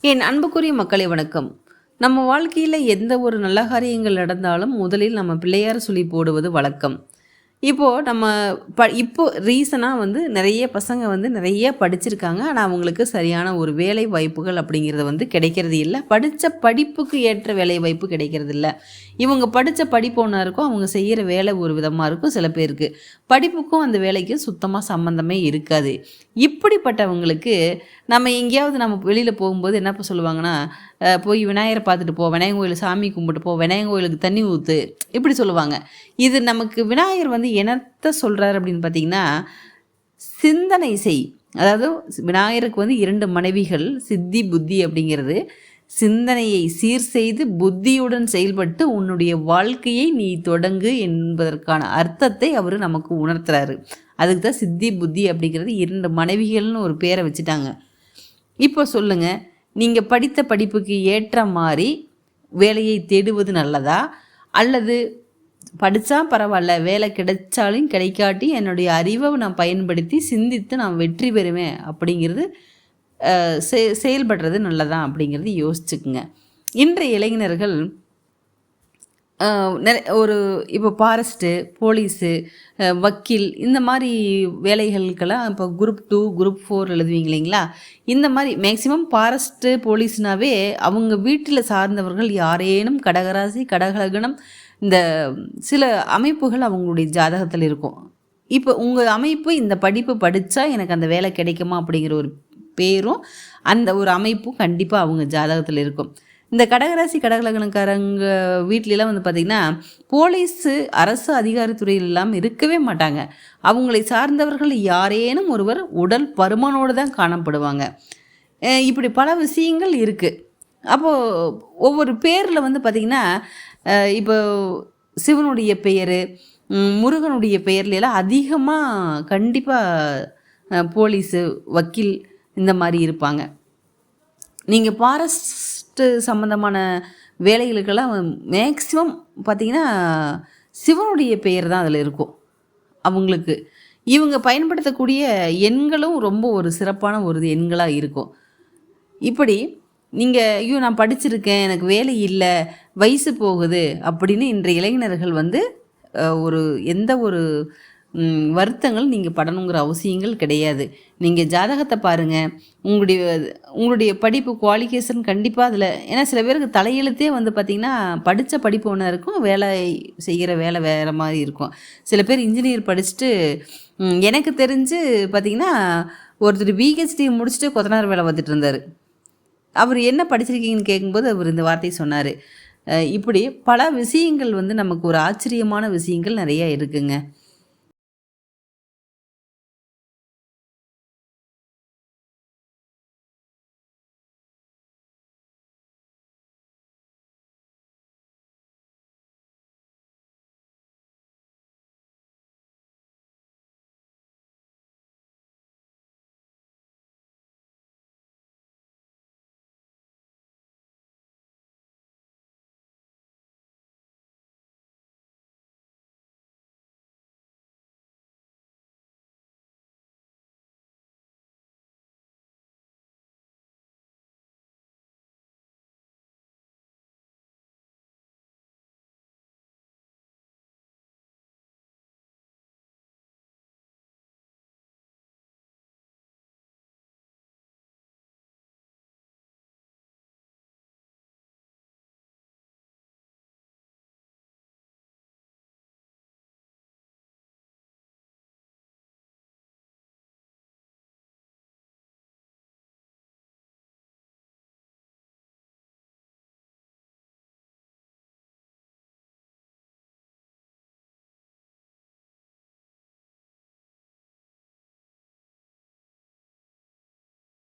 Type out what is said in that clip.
என் அன்புக்குரிய மக்களை வணக்கம். நம்ம வாழ்க்கையில் எந்த ஒரு நல்ல காரியங்கள் நடந்தாலும் முதலில் நம்ம பிள்ளையார் சொல்லி போடுவது வழக்கம். இப்போது நம்ம ப இப்போ ரீசனாக வந்து நிறைய பசங்க வந்து நிறைய படிச்சிருக்காங்க. ஆனால் அவங்களுக்கு சரியான ஒரு வேலை வாய்ப்புகள் அப்படிங்கிறது வந்து கிடைக்கிறது இல்லை. படித்த படிப்புக்கு ஏற்ற வேலை வாய்ப்பு கிடைக்கிறது இல்லை. இவங்க படித்த படிப்பு ஒன்றா இருக்கும் அவங்க செய்கிற வேலை ஒரு விதமாக இருக்கும் சில பேருக்கு. படிப்புக்கும் அந்த வேலைக்கும் சுத்தமாக சம்மந்தமே இருக்காது. இப்படிப்பட்டவங்களுக்கு நம்ம எங்கேயாவது நம்ம வெளியில் போகும்போது என்ன சொல்லுவாங்கன்னா போய் விநாயகரை பார்த்துட்டு போ விநாயகர் கோயிலில் சாமி கும்பிட்டு போ விநாயகர் கோயிலுக்கு தண்ணி ஊற்று இப்படி சொல்லுவாங்க. இது நமக்கு விநாயகர் வந்து என்னத்த சொல்கிறார் அப்படின்னு பார்த்தீங்கன்னா சிந்தனை செய். அதாவது விநாயகருக்கு வந்து இரண்டு மனைவிகள் சித்தி புத்தி அப்படிங்கிறது. சிந்தனையை சீர் செய்து புத்தியுடன் செயல்பட்டு உன்னுடைய வாழ்க்கையை நீ தொடங்கு என்பதற்கான அர்த்தத்தை அவர் நமக்கு உணர்த்துறாரு. அதுக்கு தான் சித்தி புத்தி அப்படிங்கிறது இரண்டு மனைவிகள்னு ஒரு பேரை வச்சுட்டாங்க. இப்போ சொல்லுங்கள் நீங்கள் படித்த படிப்புக்கு ஏற்ற மாதிரி வேலையை தேடுவது நல்லதா? அல்லது படித்தா பரவாயில்ல வேலை கிடைச்சாலும் கிடைக்காட்டி என்னுடைய அறிவை நான் பயன்படுத்தி சிந்தித்து நான் வெற்றி பெறுவேன் அப்படிங்கிறது செ செயல்படுறது நல்லதா அப்படிங்கிறது யோசிச்சுக்குங்க. இன்றைய இளைஞர்கள் ஒரு இப்போ ஃபாரஸ்ட்டு போலீஸு வக்கீல் இந்த மாதிரி வேலைகளுக்கெல்லாம் இப்போ குரூப் டூ குரூப் ஃபோர் எழுதுவீங்க இல்லைங்களா? இந்த மாதிரி மேக்ஸிமம் ஃபாரஸ்ட்டு போலீஸ்னாவே அவங்க வீட்டில் சார்ந்தவர்கள் யாரேனும் கடகராசி கடகலகணம் இந்த சில அமைப்புகள் அவங்களுடைய ஜாதகத்தில் இருக்கும். இப்போ உங்கள் அமைப்பு இந்த படிப்பு படித்தா எனக்கு அந்த வேலை கிடைக்குமா அப்படிங்கிற ஒரு பேரும் அந்த ஒரு அமைப்பும் கண்டிப்பாக அவங்க ஜாதகத்தில் இருக்கும். இந்த கடகராசி கடகலகனக்காரங்க வீட்லலாம் வந்து பார்த்திங்கன்னா போலீஸு அரசு அதிகாரத்துறையில் இல்லாமல் இருக்கவே மாட்டாங்க. அவங்களை சார்ந்தவர்கள் யாரேனும் ஒருவர் உடல் பருமனோடு தான் காணப்படுவாங்க. இப்படி பல விஷயங்கள் இருக்குது அப்போது ஒவ்வொரு பேரில் வந்து பார்த்திங்கன்னா இப்போ சிவனுடைய பெயர் முருகனுடைய பெயர்லாம் அதிகமாக கண்டிப்பாக போலீஸு வக்கீல் இந்த மாதிரி இருப்பாங்க. நீங்கள் ஃபாரஸ்ட்டு சம்மந்தமான வேலைகளுக்கெல்லாம் மேக்ஸிமம் பார்த்தீங்கன்னா சிவனுடைய பெயர் தான் அதில் இருக்கும். அவங்களுக்கு. இவங்க பயன்படுத்தக்கூடிய எண்களும் ரொம்ப ஒரு சிறப்பான ஒரு எண்களாக இருக்கும். இப்படி நீங்கள் ஐயோ நான் படிச்சிருக்கேன் எனக்கு வேலை இல்லை வயசு போகுது அப்படின்னு இன்றைய இளைஞர்கள் வந்து ஒரு எந்த ஒரு வருத்தங்கள் நீங்கள் படணுங்கிற அவசியங்கள் கிடையாது. நீங்கள் ஜாதகத்தை பாருங்கள் உங்களுடைய உங்களுடைய படிப்பு குவாலிஃபிகேஷன் கண்டிப்பாக அதில் ஏன்னா சில பேருக்கு தலையெழுத்தே வந்து பார்த்திங்கன்னா படித்த படிப்பு ஒன்று இருக்கும் வேலை செய்கிற வேலை வேறு மாதிரி இருக்கும். சில பேர் இன்ஜினியர் படிச்சுட்டு எனக்கு தெரிஞ்சு பார்த்திங்கன்னா ஒருத்தர் பிஹெச்டி முடிச்சுட்டு கொத்தனார் வேலை பார்த்துட்டு இருந்தார். அவர் என்ன படிச்சிருக்கீங்கன்னு கேட்கும்போது அவர் இந்த வார்த்தையை சொன்னார். இப்படி பல விஷயங்கள் வந்து நமக்கு ஒரு ஆச்சரியமான விஷயங்கள் நிறையா இருக்குங்க.